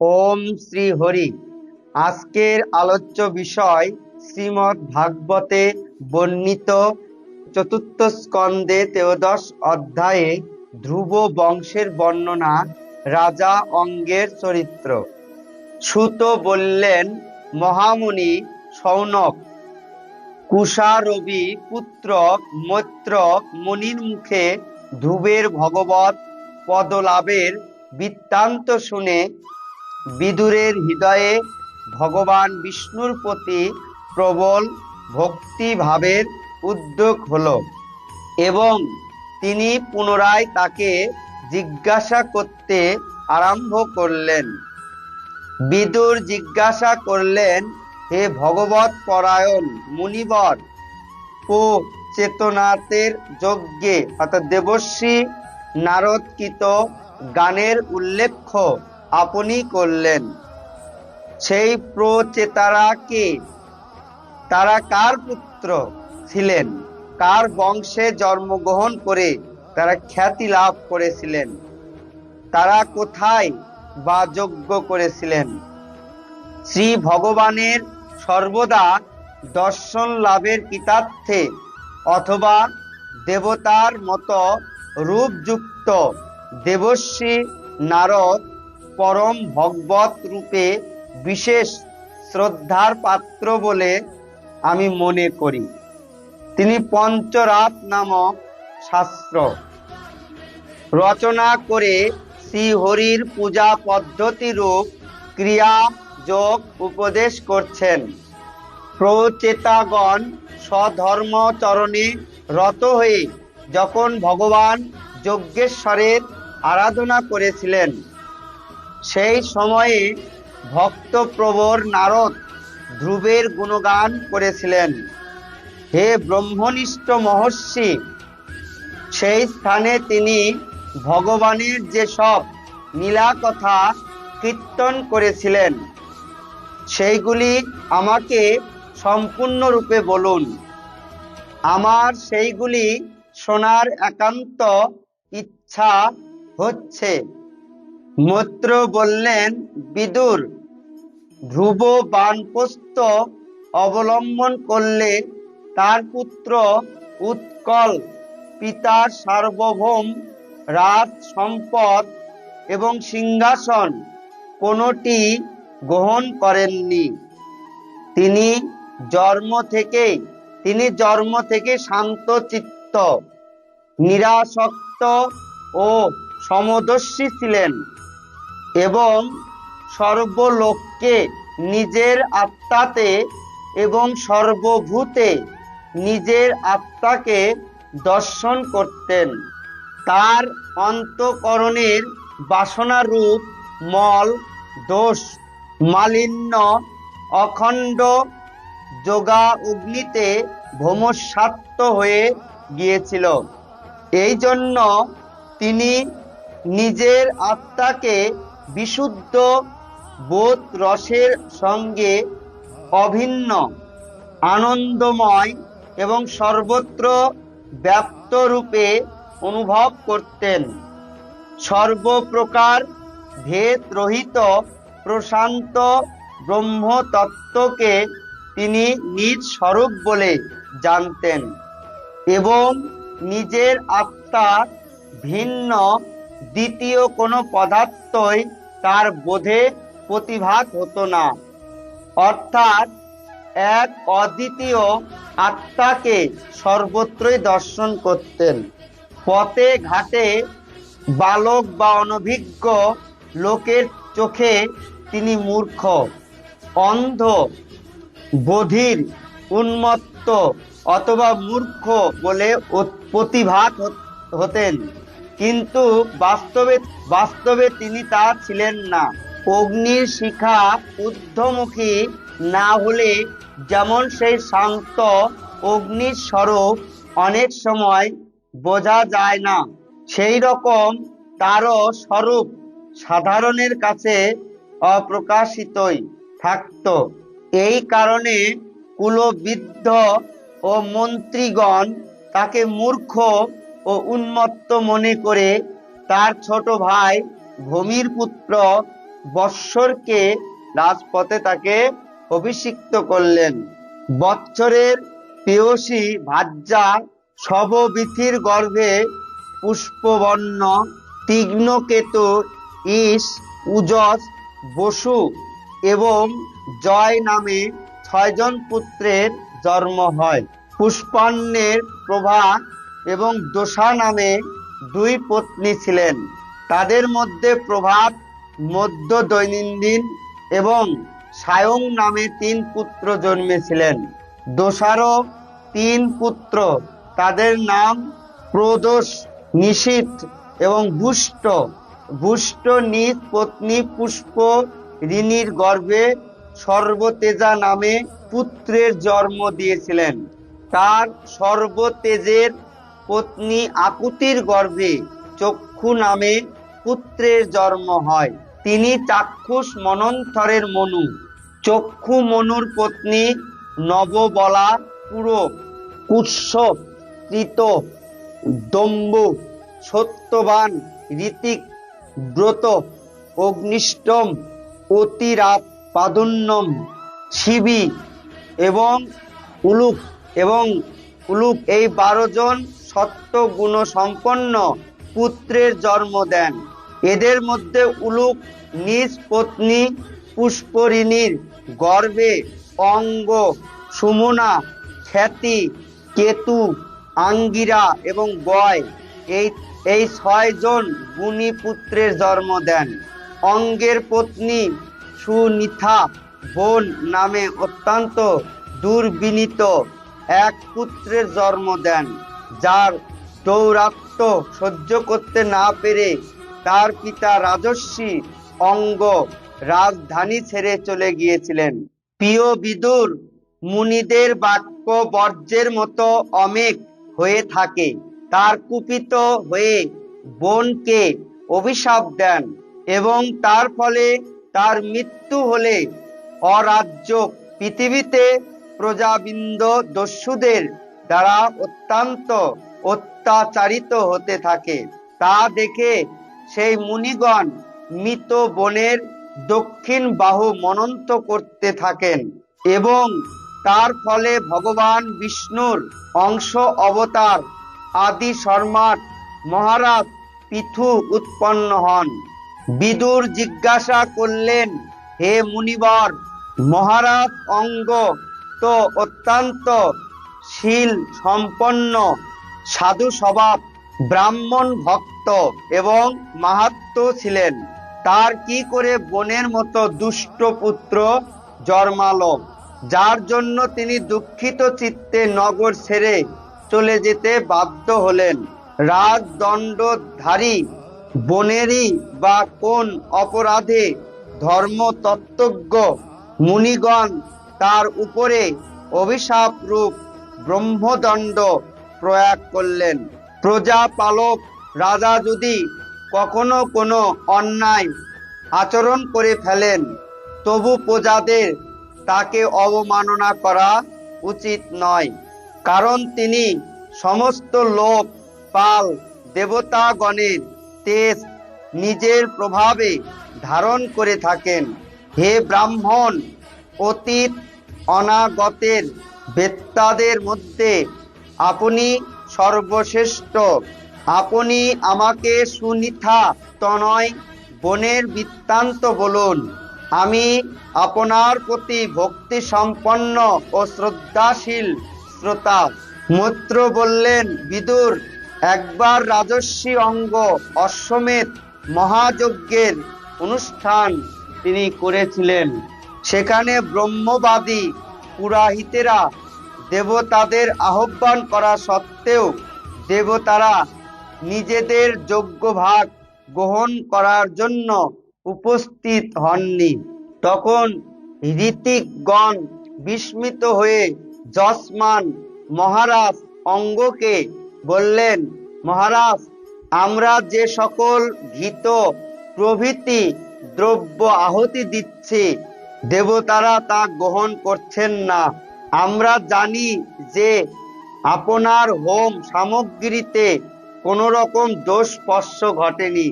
ওম শ্রী হরি। আজকের আলোচ্য বিষয় শ্রীমদ্ ভাগবতে বর্ণিত চতুর্থ স্কন্ধে ত্রয়োদশ অধ্যায়ে ধ্রুব বংশের বর্ণনা, রাজা অঙ্গের চরিত্র। সুত বললেন, মহামুনি সৌনক, কুষারবি পুত্র মৈত্র মুনির মুখে ধ্রুবের ভগবত পদলাভের বৃত্তান্ত শুনে বিদুরের হৃদয়ে ভগবান বিষ্ণুর প্রতি প্রবল ভক্তিভাবের উদ্যোগ হল এবং তিনি পুনরায় তাকে জিজ্ঞাসা করতে আরম্ভ করলেন। বিদুর জিজ্ঞাসা করলেন, হে ভগবত পরায়ণ মুনিবর ও চেতনাতের যজ্ঞে অর্থাৎ দেবশ্রী নারদকৃত গানের উল্লেখ্য আপনি করলেন। সেই প্রচেতারা কে? তারা কার পুত্র ছিলেন? কার বংশে জন্মগ্রহণ করে তারা খ্যাতি লাভ করেছিলেন? তারা কোথায় বা যজ্ঞ করেছিলেন? শ্রী ভগবানের সর্বদা দর্শন লাভের কৃতার্থে অথবা দেবতার মতো রূপযুক্ত দেবশ্রী নারদ পরম ভগবত রূপে বিশেষ শ্রদ্ধার পাত্র বলে আমি মনে করি। তিনি পঞ্চরাত নামক শাস্ত্র রচনা করে শ্রীহরির পূজা পদ্ধতি রূপ ক্রিয়া যোগ উপদেশ করছেন। প্রচেতাগণ স্বধর্মচরণে রত হয়ে যখন ভগবান যজ্ঞেশ্বরের আরাধনা করেছিলেন সেই সময়ে ভক্তপ্রবর নারদ ধ্রুবের গুণগান করেছিলেন। হে ব্রহ্মনিষ্ঠ মহর্ষি, সেই স্থানে তিনি ভগবানের যেসব নীলা কথা কীর্তন করেছিলেন, সেইগুলি আমাকে সম্পূর্ণরূপে বলুন। আমার সেইগুলি শোনার একান্ত ইচ্ছা হচ্ছে। মৈত্র বললেন, বিদুর, ধ্রুব বানপ্রস্থ অবলম্বন করলে তার পুত্র উৎকল, পিতার সার্বভৌম রাজ সম্পদ এবং সিংহাসন কোনোটি গ্রহণ করেননি। তিনি জন্ম থেকে, তিনি জন্ম থেকে শান্ত চিত্ত, নিরাসক্ত ও সমদর্শী ছিলেন। এবং সর্বলোককে নিজের আত্মাতে এবং সর্বভূতে নিজের আত্মাকে দর্শন করতেন। তার অন্তকরণের বাসনারূপ মল, দোষ, মালিন্য, অখণ্ড যোগা অগ্নিতে ভ্রমসাত্ত হয়ে গিয়েছিল। এই জন্য তিনি নিজের আত্মাকে বিশুদ্ধ বোধ রসের সঙ্গে অভিন্ন, আনন্দময় এবং সর্বত্র ব্যাপ্ত রূপে অনুভব করতেন। সর্বপ্রকার ভেদ রহিত প্রশান্ত ব্রহ্মতত্ত্বকে তিনি নিজ স্বরূপ বলে জানতেন এবং নিজের আত্মা ভিন্ন দ্বিতীয় কোনো পদার্থই তার বোধে প্রতিভাত হতো না। অর্থাৎ এক অদ্বিতীয় আত্মাকে সর্বত্রই দর্শন করতেন। পথে ঘাটে বালক বা অনভিজ্ঞ লোকের চোখে তিনি মূর্খ, অন্ধ, বধির, উন্মত্ত অথবা মূর্খ বলে প্রতিভাত হত- হতেন। কিন্তু বাস্তবে বাস্তবে তিনি তা ছিলেন না। অগ্নির শিখা ঊর্ধ্বমুখী না হলে যেমন সেই শান্ত অগ্নির স্বরূপ অনেক সময় বোঝা যায় না, সেই রকম তারও স্বরূপ সাধারণের কাছে অপ্রকাশিতই থাকত। এই কারণে কুলবিদ্ধ ও মন্ত্রীগণ তাকে মূর্খ ও উন্মত্ত মনে করে তার ছোট ভাই ভূমির পুত্র বৎসরকে রাজপথে তাকে অভিষিক্ত করলেন। বৎসরের পেয়সী ভাজ্যা শববিথির গর্ভে পুষ্পবর্ণ তীক্ষ্ণকেতু ঈশ উজস, বসু এবং জয় নামে ছয়জন পুত্রের জন্ম হয়। পুষ্পান্নের প্রভা এবং দোষা নামে দুই পত্নী ছিলেন। তাদের মধ্যে প্রভাত মধ্য দৈনন্দিন এবং সায়ং নামে তিন পুত্র জন্মেছিলেন। দোষারও তিন পুত্র। তাদের নাম প্রদোষ নিশীথ এবং বুষ্ট বুষ্ট নিজ পত্নী পুষ্প ঋণীর গর্ভে সর্বতেজা নামে পুত্রের জন্ম দিয়েছিলেন। তার সর্বতেজের পত্নী আকুতির গর্ভে চক্ষু নামে পুত্রের জন্ম হয়। তিনি চাক্ষুষ মনন্থরের মনু। চক্ষু মনুর পত্নী নববলা পুরো কুৎস কৃত দম্ব সত্যবান ঋতিক ব্রত, অগ্নিষ্টম, অতিরাপ, পাদুন্নম, শিবি এবং উলুক এবং উলুক। এই বারো জন সত্য গুণ সম্পন্ন পুত্রের জন্ম দেন। এদের মধ্যে উলুক নিজ পত্নী পুষ্পরিণীর গর্ভে অঙ্গ, সুমনা, খ্যাতি, কেতু, আঙ্গিরা এবং গয় এই এই ছয়জন গুণী পুত্রের জন্ম দেন। অঙ্গের পত্নী সুনিথা বোন নামে অত্যন্ত দুর্বিনীত এক পুত্রের জন্ম দেন। যার দৌরাত্ম সহ্য করতে না পেরে তার পিতা রাজস্বী অঙ্গ রাজধানী ছেড়ে চলে গিয়েছিলেন। প্রিয় বিদুর, মুনিদের বাক্য বর্জ্যের মতো অমেক হয়ে থাকে। তার কুপিত হয়ে বোনকে অভিশাপ দেন এবং তার ফলে তার মৃত্যু হলে অরাজ্য পৃথিবীতে প্রজাবৃন্দ দস্যুদের দ্বারা অত্যন্ত অত্যাচারিত হতে থাকে। তা দেখে সেই মুনিগণ মৃত বনের দক্ষিণ বাহু মনন্ত করতে থাকেন এবং তার ফলে ভগবান বিষ্ণুর অংশ অবতার আদি শর্মার মহারাজ পিথু উৎপন্ন হন। বিদুর জিজ্ঞাসা করলেন, হে মুনিবর, মহারাজ অঙ্গ তো অত্যন্ত শীল সম্পন্ন সাধু স্বভাব ব্রাহ্মণ ভক্ত এবং মাহাত্ম ছিলেন। তার কি করে বনের মতো দুষ্ট পুত্র জন্মালো? যার জন্য তিনি দুঃখিত চিত্তে নগর ছেড়ে চলে যেতে বাধ্য হলেন। রাজদণ্ডধারী বনেরই বা কোন অপরাধে ধর্মতত্ত্বজ্ঞ মুনিগণ তার উপরে অভিশাপ রূপ ব্রহ্মদণ্ড প্রয়োগ করলেন। প্রজাপালক রাজা যদি কখনো কোনো অন্যায় আচরণ করে ফেলেন, তবু প্রজাদের তাকে অবমাননা করা উচিত নয়, কারণ তিনি সমস্ত লোক, পাল, দেবতাগণের তেজ নিজের প্রভাবে ধারণ করে থাকেন। হে ব্রাহ্মণ, অতীত অনাগতের বেত্তাদের মধ্যে আপনি সর্বশ্রেষ্ঠ। আপনি আমাকে সুনিথা তনয় বনের বৃত্তান্ত বলুন। আমি আপনার প্রতি ভক্তি সম্পন্ন ও শ্রদ্ধাশীল শ্রোতা। মৈত্র বললেন, বিদুর, একবার রাজস্বী অঙ্গ অশ্বমেধ মহাযজ্ঞের অনুষ্ঠান তিনি করেছিলেন। সেখানে ব্রহ্মবাদী পুরাহিতেরা দেবতাদের আহ্বান করা সত্ত্বেও দেবতারা নিজেদের যোগ্য ভাগ গ্রহণ করার জন্য উপস্থিত হননি। তখন ঋতিকগণ বিস্মিত হয়ে যশমান মহারাজ অঙ্গকে বললেন, মহারাজ, আমরা যে সকল ঘিত প্রভৃতি দ্রব্য আহতি দিচ্ছি দেবতারা তা গ্রহণ করছেন না। আমরা জানি যে আপনার হোম সামগ্রীতে কোনো রকম দোষ স্পর্শ ঘটেনি।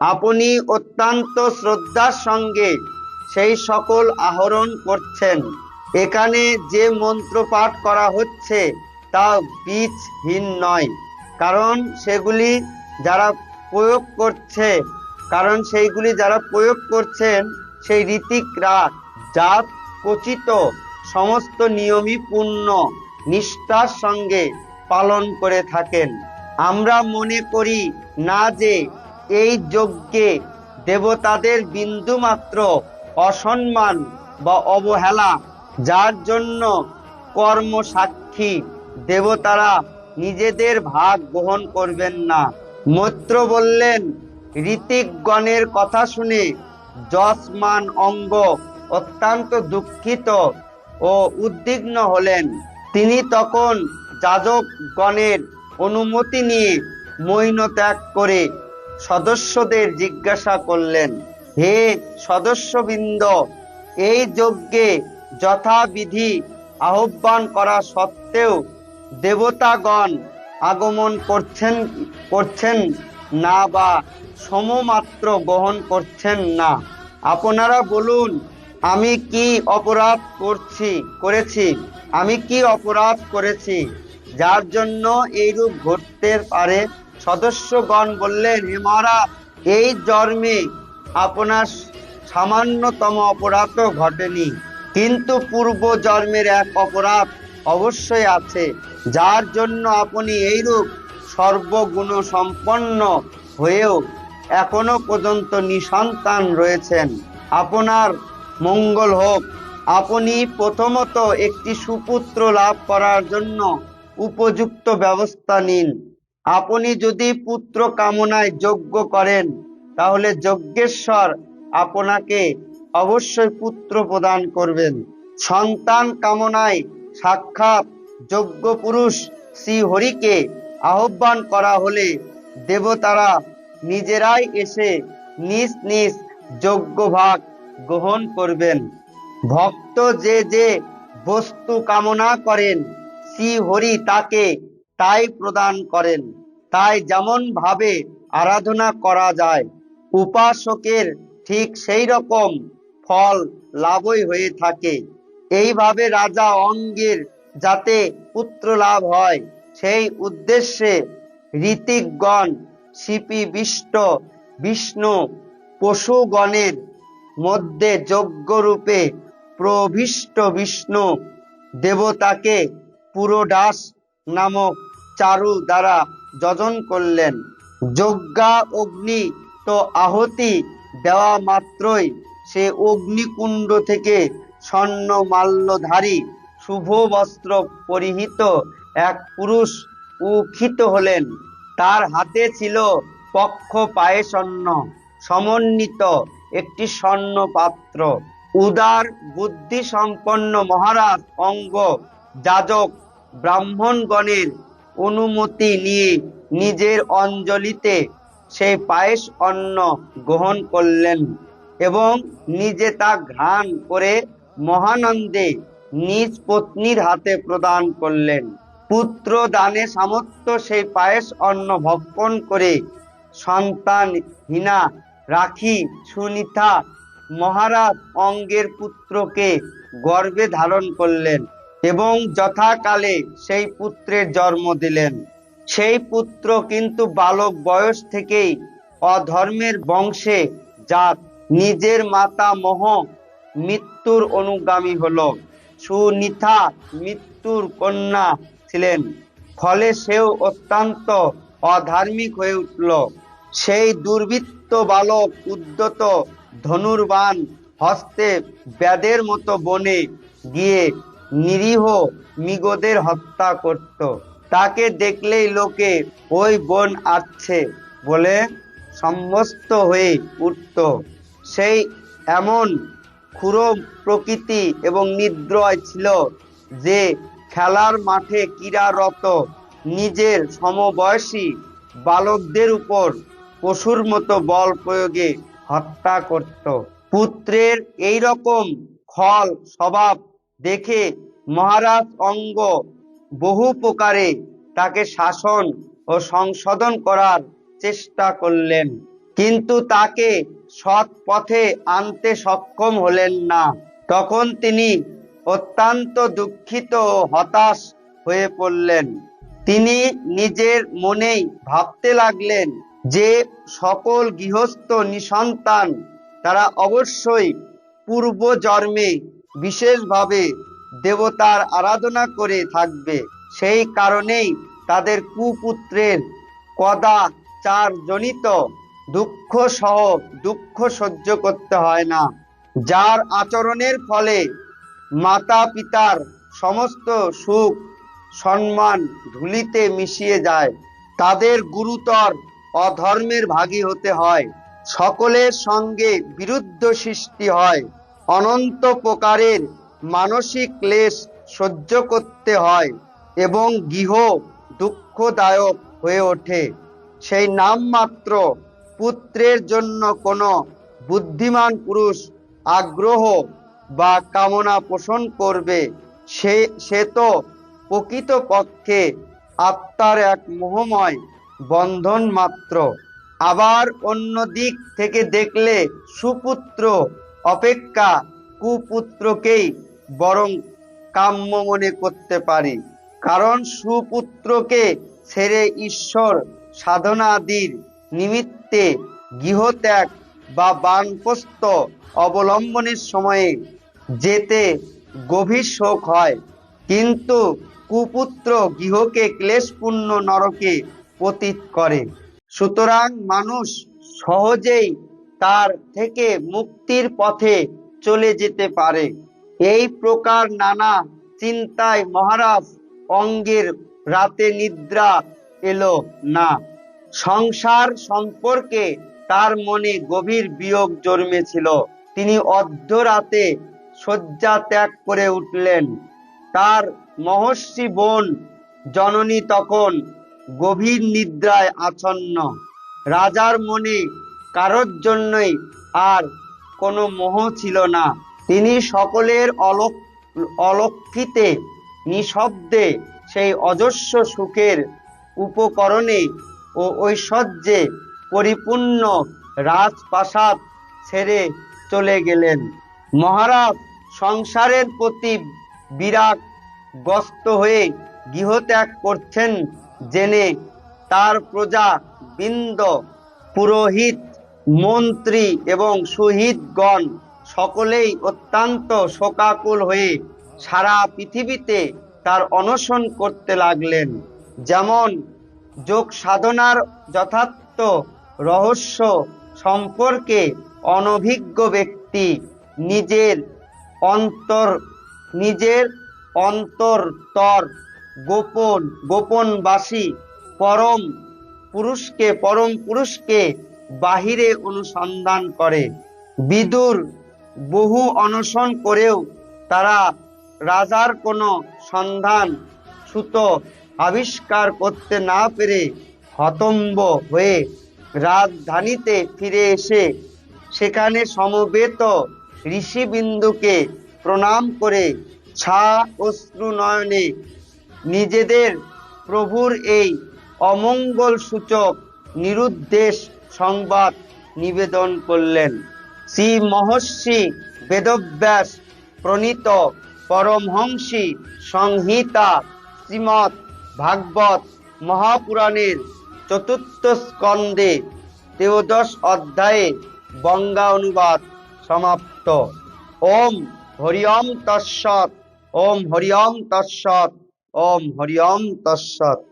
আপনি অত্যন্ত শ্রদ্ধার সঙ্গে সেই সকল আহরণ করছেন। এখানে যে মন্ত্র পাঠ করা হচ্ছে তা বীজহীন নয়, কারণ সেগুলি যারা প্রয়োগ করছে, কারণ সেইগুলি যারা প্রয়োগ করছেন সেই ঋতিক ঋতিকরা জাত কচিত সমস্ত নিয়মই পূর্ণ, নিষ্ঠার সঙ্গে পালন করে থাকেন। আমরা মনে করি না যে এই যজ্ঞে দেবতাদের বিন্দুমাত্র অসম্মান বা অবহেলা, যার জন্য কর্ম সাক্ষী দেবতারা নিজেদের ভাগ গ্রহণ করবেন না। মৈত্র বললেন, ঋতিকগণের কথা শুনে যশমান অঙ্গ অত্যন্ত দুঃখিত ও উদ্বিগ্ন হলেন। তিনি তখন যাজকগণের অনুমতি নিয়ে মৈন ত্যাগ করে সদস্যদের জিজ্ঞাসা করলেন, হে সদস্যবৃন্দ, এই যজ্ঞে যথাবিধি আহ্বান করা সত্ত্বেও দেবতাগণ আগমন করছেন করছেন না বা সমমাত্র গ্রহণ করছেন না। আপনারা বলুন আমি কি অপরাধ করছি, করেছি? আমি কি অপরাধ করেছি? যার জন্য এইরূপ ঘটতে পারে? সদস্যগণ বললেন, হে মহারাজ, এই জন্মে আপনার সামান্যতম অপরাধও ঘটেনি। কিন্তু পূর্ব জন্মের এক অপরাধ অবশ্যই আছে, যার জন্য আপনি এইরূপ সর্বগুণ সম্পন্ন হয়েও এখনও পর্যন্ত নিসন্তান রয়েছেন। আপনার মঙ্গল হোক। আপনি প্রথমত একটি সুপুত্র লাভ করার জন্য উপযুক্ত ব্যবস্থা নিন। আপনি যদি পুত্র কামনায় যজ্ঞ করেন, তাহলে যজ্ঞেশ্বর আপনাকে অবশ্যই পুত্র প্রদান করবেন। সন্তান কামনায় সাক্ষাৎ যজ্ঞ পুরুষ শ্রী হরিকে আহ্বান করা হলে দেবতারা নিজেরাই এসে নিজ নিজ যজ্ঞ ভাগ গ্রহণ করবেন। ভক্ত যে যে বস্তু কামনা করেন শ্রী হরি তাকে তাই প্রদান করেন। তাই যেমন ভাবে আরাধনা করা যায়, উপাসকের ঠিক সেই রকম ফল লাভই হয়ে থাকে। এইভাবে রাজা অঙ্গের যাতে পুত্র লাভ হয়, সেই উদ্দেশ্যে ঋতিকগণ শিপি বিষ্ট বিষ্ণু, পশুগণের মধ্যে যজ্ঞরূপে প্রভিষ্ট বিষ্ণু দেবতাকে পুরোডাস নামক চারু দ্বারা যজন করলেন। যজ্ঞা অগ্নি তো আহতি দেওয়া মাত্রই সে অগ্নিকুণ্ড থেকে স্বর্ণ মাল্যধারী শুভ বস্ত্র পরিহিত এক পুরুষ উখিত হলেন। তার হাতে ছিল পক্ষ পায়েসন্ন, সমন্বিত একটি স্বর্ণ পাত্র উদার বুদ্ধি সম্পন্ন মহারাজ, অঙ্গ, যাজক, ব্রাহ্মণগণের অনুমতি নিয়ে নিজের অঞ্জলিতে সেই পায়েস অন্ন গ্রহণ করলেন এবং নিজে তা ঘ্রাণ করে মহানন্দে নিজ পত্নীর হাতে প্রদান করলেন। পুত্র দানে সামর্থ্য সেই পায়েস অন্ন ভক্ষণ করে সন্তানহীনা রাখি, সুনিতা, মহারাজ অঙ্গের পুত্রকে গর্ভে ধারণ করলেন এবং যথাকালে সেই পুত্রের জন্ম দিলেন। সেই পুত্র কিন্তু বালক বয়স থেকেই অধর্মের বংশে জাত নিজের মাতা মোহ মৃত্যুর অনুগামী হল। সুনিথা মৃত্যুর কন্যা ছিলেন, ফলে সেও অত্যন্ত অধার্মিক হয়ে উঠল। সেই দুর্বৃত্ত বালক উদ্যত ধনুর্বান হস্তে ব্যাদের মতো বনে গিয়ে নিরীহ মিগদের হত্যা করত। তাকে দেখলেই লোকে ওই বন আসছে বলে সম্মস্ত হয়ে উঠত। সেই এমন ক্ষুরো প্রকৃতি এবং নিদ্রয় ছিল যে খেলার মাঠে ক্রীড়ারত নিজের সমবয়সী বালকদের উপর পশুর মতো বল প্রয়োগে হত্যা করত। পুত্রের এই রকম খল স্বভাব দেখে মহারাজ অঙ্গ বহু প্রকারে তাকে শাসন ও সংশোধন করার চেষ্টা করলেন। কিন্তু তাকে সৎ পথে আনতে সক্ষম হলেন না। তখন তিনি অত্যন্ত দুঃখিত ও হতাশ হয়ে পড়লেন। তিনি নিজের মনেই ভাবতে লাগলেন যে সকল গৃহস্থ নিসন্তান, তারা অবশ্যই পূর্ব জন্মে বিশেষভাবে দেবতার আরাধনা করে থাকবে। সেই কারণেই তাদের কুপুত্রের কদাচার জনিত দুঃখ সহ দুঃখ সহ্য করতে হয় না। যার আচরণের ফলে মাতা পিতার সমস্ত সুখ সম্মান ধুলিতে মিশিয়ে যায়। তাদের গুরুতর অধর্মের ভাগী হতে হয়। সকলের সঙ্গে বিরুদ্ধ সৃষ্টি হয়। অনন্ত প্রকারের মানসিক ক্লেশ সহ্য করতে হয় এবং গৃহ দুঃখদায়ক হয়ে ওঠে। সেই নামমাত্র পুত্রের জন্য কোনো বুদ্ধিমান পুরুষ আগ্রহ বা কামনা পোষণ করবে, সে সে তো প্রকৃতপক্ষে আত্মার এক মোহময় বন্ধন মাত্র। আবার অন্য দিক থেকে দেখলে সুপুত্র অপেক্ষা কুপুত্রকেই বরং কাম্য মনে করতে পারি। কারণ সুপুত্রকে ছেড়ে ঈশ্বর সাধনাদির নিমিত্তে গৃহত্যাগ বা বানপ্রস্থ অবলম্বনের সময়ে যেতে গভীর শোক হয়। কিন্তু কুপুত্র গৃহকে ক্লেশপূর্ণ নরকে পতিত করে। সুতরাং মানুষ সহজেই তার থেকে মুক্তির পথে চলে যেতে পারে। এই প্রকার নানা চিন্তায় মহারাজ অঙ্গের রাতে নিদ্রা এলো না। সংসার সম্পর্কে তার মনে গভীর বিয়োগ জন্মেছিল। তিনি অর্ধরাতে শয্যা ত্যাগ করে উঠলেন। তার মহর্ষি বোন জননী তখন গভীর নিদ্রায় আচ্ছন্ন। রাজার মনে কারোর জন্যই আর কোনো মোহ ছিল না। তিনি সকলের অলক অলক্ষিতে নিঃশব্দে সেই অজস্র সুখের উপকরণে ও ঐশ্বর্যে পরিপূর্ণ রাজপ্রাসাদ ছেড়ে চলে গেলেন। মহারাজ সংসারের প্রতি বিরাট গ্রস্ত হয়ে গৃহত্যাগ করছেন জেনে তার প্রজা বৃন্দ, পুরোহিত, মন্ত্রী এবং শহীদগণ সকলেই অত্যন্ত শোকাকুল হয়ে সারা পৃথিবীতে তার অনশন করতে লাগলেন। যেমন যোগ সাধনার যথার্থ রহস্য সম্পর্কে অনভিজ্ঞ ব্যক্তি নিজের অন্তর, নিজের অন্তরতর গোপন, গোপনবাসী, পরম পুরুষকে পরম পুরুষকে বাহিরে অনুসন্ধান করে। বিদুর বহু অনশন করেও তারা রাজার কোনো সন্ধান সুত আবিষ্কার করতে না পেরে হতম্ব হয়ে রাজধানীতে ফিরে এসে সেখানে সমবেত ঋষিবিন্দুকে প্রণাম করে ছা অশ্রু নয়নে নিজেদের প্রভুর এই অমঙ্গল সূচক নিরুদ্দেশ সংবাদ নিবেদন করলেন। শ্রী মহর্ষি বেদব্যাস প্রণীত পরমহংসী সংহিতা শ্রীমৎ ভাগবত মহাপুরাণের চতুর্থ স্কন্ধে ত্রয়োদশ অধ্যায়ে বঙ্গা অনুবাদ সমাপ্ত। ওম হরিওম তৎসৎ, ওম হরিওম তৎসৎ। ওম হরিওম তৎসৎ।